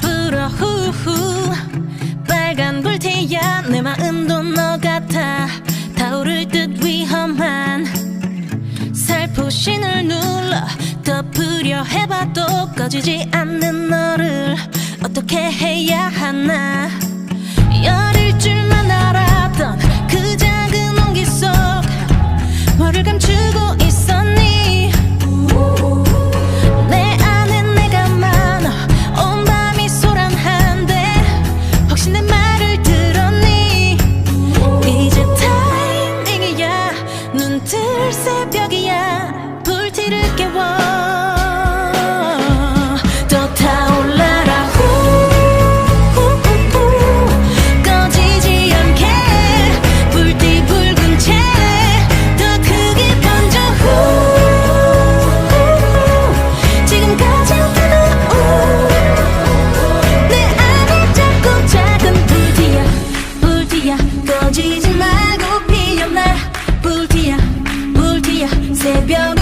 불어 후후. 빨간 불태야. 내 마음도 너 같아. 타오를 듯 위험한 살포신을 눌러 덮으려 해봐도 꺼지지 않는 너를 어떻게 해야 하나. 눈뜰 새벽이야. 불티를 깨워. 새벽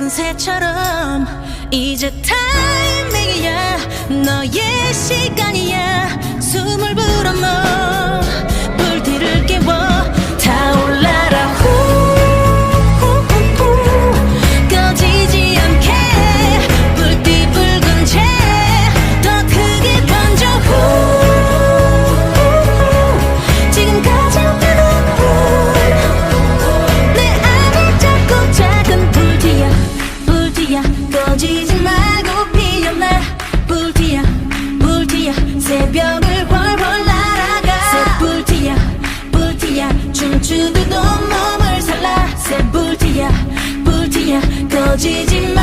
작은 새처럼 이제 타이밍이야. 너의 시간이야. 숨을 超级精美。